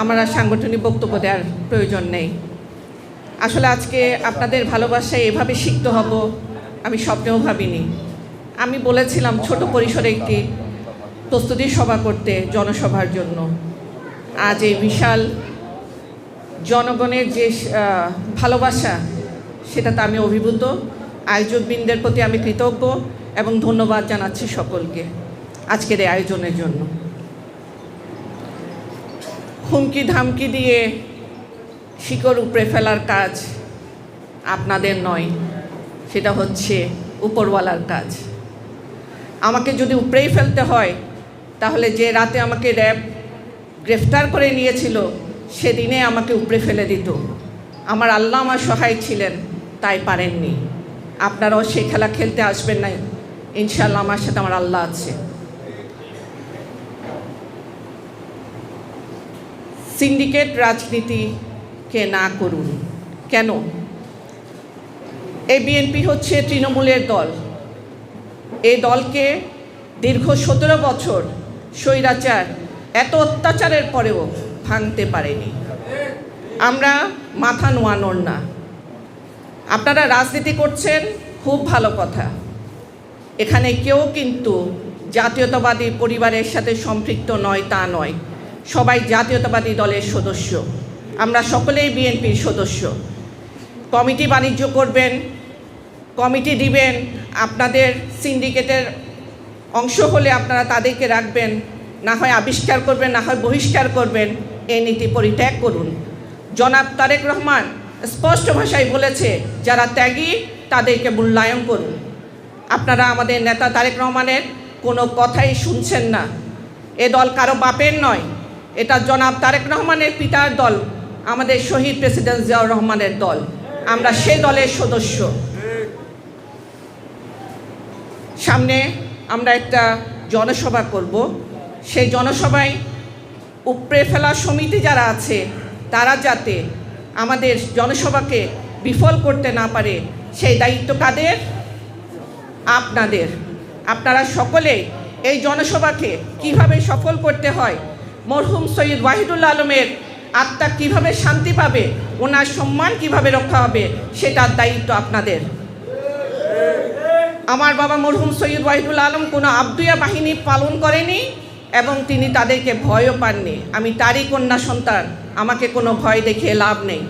আমার আর সাংগঠনিক বক্তব্য দেওয়ার প্রয়োজন নেই। আসলে আজকে আপনাদের ভালোবাসায় এভাবে শিখতে হব, আমি স্বপ্নেও ভাবিনি। আমি বলেছিলাম ছোট পরিসরে একটি প্রস্তুতি সভা করতে জনসভার জন্য। আজ এই বিশাল জনগণের যে ভালোবাসা, সেটাতে আমি অভিভূত। আয়োজকবৃন্দের প্রতি আমি কৃতজ্ঞ এবং ধন্যবাদ জানাচ্ছি সকলকে আজকের এই আয়োজনের জন্য। হুমকি ধামকি দিয়ে শিকড় উপড়ে ফেলার কাজ আপনাদের নয়, সেটা হচ্ছে উপরওয়ালার কাজ। আমাকে যদি উপড়েই ফেলতে হয়, তাহলে যে রাতে আমাকে র্যাব গ্রেফতার করে নিয়েছিল, সেদিনে আমাকে উপড়ে ফেলে দিত। আমার আল্লাহ আমার সহায় ছিলেন, তাই পারেননি। আপনারাও সেই খেলা খেলতে আসবেন না ইনশাল্লাহ আমার সাথে আমার আল্লাহ আছে। সিন্ডিকেট রাজনীতিকে না করুন। কেন? এই বিএনপি হচ্ছে তৃণমূলের দল। এই দলকে দীর্ঘ সতেরো বছর স্বৈরাচার, এত অত্যাচারের পরেও ভাঙতে পারেনি। আমরা মাথা নোয়ানোর না। আপনারা রাজনীতি করছেন, খুব ভালো কথা। এখানে কেউ কিন্তু জাতীয়তাবাদী পরিবারের সাথে সম্পৃক্ত নয়, তা নয়। সবাই জাতীয়তাবাদী দলের সদস্য। আমরা সকলেই বিএনপির সদস্য। কমিটি বাণিজ্য করবেন, কমিটি দিবেন, আপনাদের সিন্ডিকেটের অংশ হলে আপনারা তাদেরকে রাখবেন, না হয় আবিষ্কার করবেন, না হয় বহিষ্কার করবেন, এই নীতি পরিত্যাগ করুন। জনাব তারেক রহমান স্পষ্ট ভাষায় বলেছে, যারা ত্যাগী, তাদেরকে মূল্যায়ন করুন। আপনারা আমাদের নেতা তারেক রহমানের কোনো কথাই শুনছেন না। এ দল কারও বাপের নয় এটা জনাব তারেক রহমানের পিতার দল, আমাদের শহীদ প্রেসিডেন্ট জিয়াউর রহমানের দল। আমরা সে দলের সদস্য। সামনে আমরা একটা জনসভা করব। সেই জনসভায় উপড়ে ফেলা সমিতি যারা আছে, তারা যাতে আমাদের জনসভাকে বিফল করতে না পারে, সেই দায়িত্ব কাদের? আপনাদের। আপনারা সকলে এই জনসভাকে কীভাবে সফল করতে হয় মরহুম সৈয়দ ওয়াহিদুল আলমের আত্মা কীভাবে শান্তি পাবে, ওনার সম্মান কীভাবে রক্ষা হবে, সেটার দায়িত্ব আপনাদের। আমার বাবা মরহুম সৈয়দ ওয়াহিদুল আলম কোনো আবদুয়া বাহিনী পালন করেনি এবং তিনি তাদেরকে ভয়ও পাননি। আমি তারই কন্যা সন্তান, আমাকে কোনো ভয় দেখিয়ে লাভ নেই।